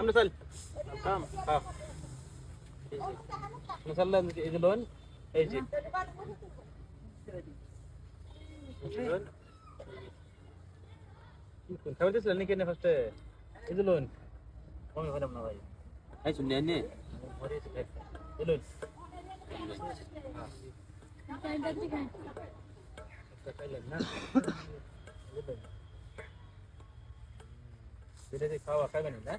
আমরা চল। কাম হ্যাঁ চললাম এই যে লোন এই যে। খাবার দিয়েছিলেন নাকি না ফার্স্টে এই যে লোন কমে হলাম না ভাই এই শুনে নে মরে এই লোন একটা ধীরে ধীরে খাওয়া খাবেন না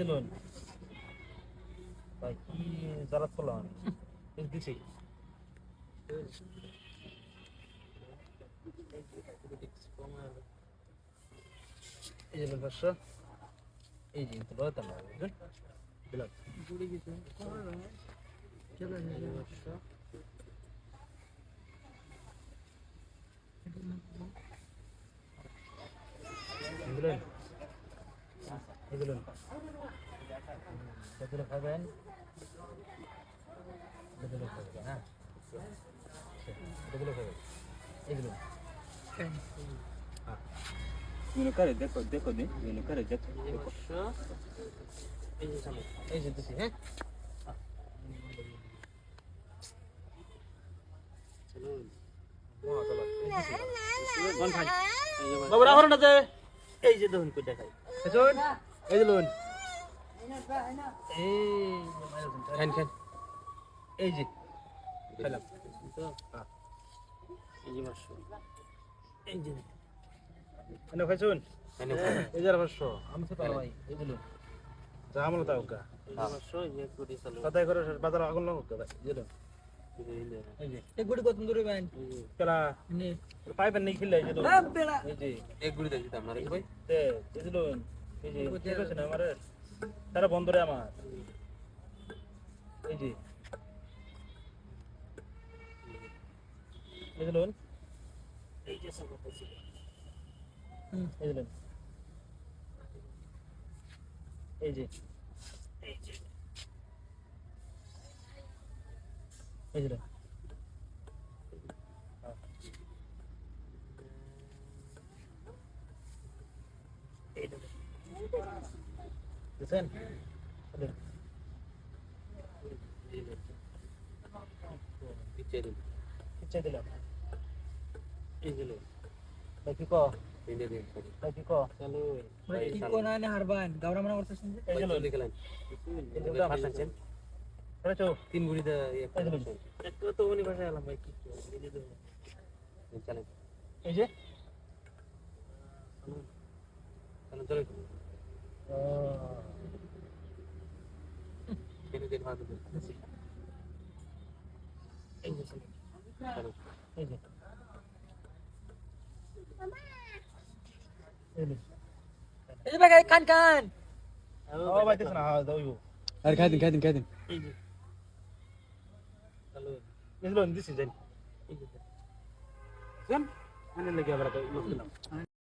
লোন ভাই কি আমি এই দিছি লোন পাঁচশো এই যে তো বলতাম না বুঝলেন দিলাম পাঁচশো বুঝলেন এগুলো এগুলো খাবেন এগুলো খাবেন হ্যাঁ এগুলো খাবেন এগুলো মেনু করে দেখো দেখো নে মেনু করে দেখো দেখো এই যে দিছি হ্যাঁ বাবু রাখো না যে এই যে দেখুন কই দেখাই শুন এই যে লোন খান খান এই যে খেলাম হ্যাঁ। এই যে পাঁচশো এই যে এনে খাই। শুন এই যে পাঁচশো। আমি তো ভাই এই যে আমলো তা ওকা কথাই করে বাজার আগুন লোক ভাই এই যে। এই এক গুড়ি কত দূরে বাইন কেলা নে। পাইবেন নেই খেলে এই যে এক গুড়ি দিতে আমরা ভাই। তে এই যে লোন এই যে ঠিক আছে না আমার? তারা বন্ধ রে আমার। এই যে। এই যে লোন এই যে সব। এই যে এই যে। ইচ্ছে দিলাম। এই লোন। ভাই কি কোনা তিন গুড়ি তো উনি ভাষায় এলাম ভাই কি চলো। যে এই ভাই কান কান ও ভাই দেখছ না দাও আর খাই দিন খাই দিন খাই দিন এই যে চলো লোন দিছি জানি এই যে জান আনে লাগে লোক দিলাম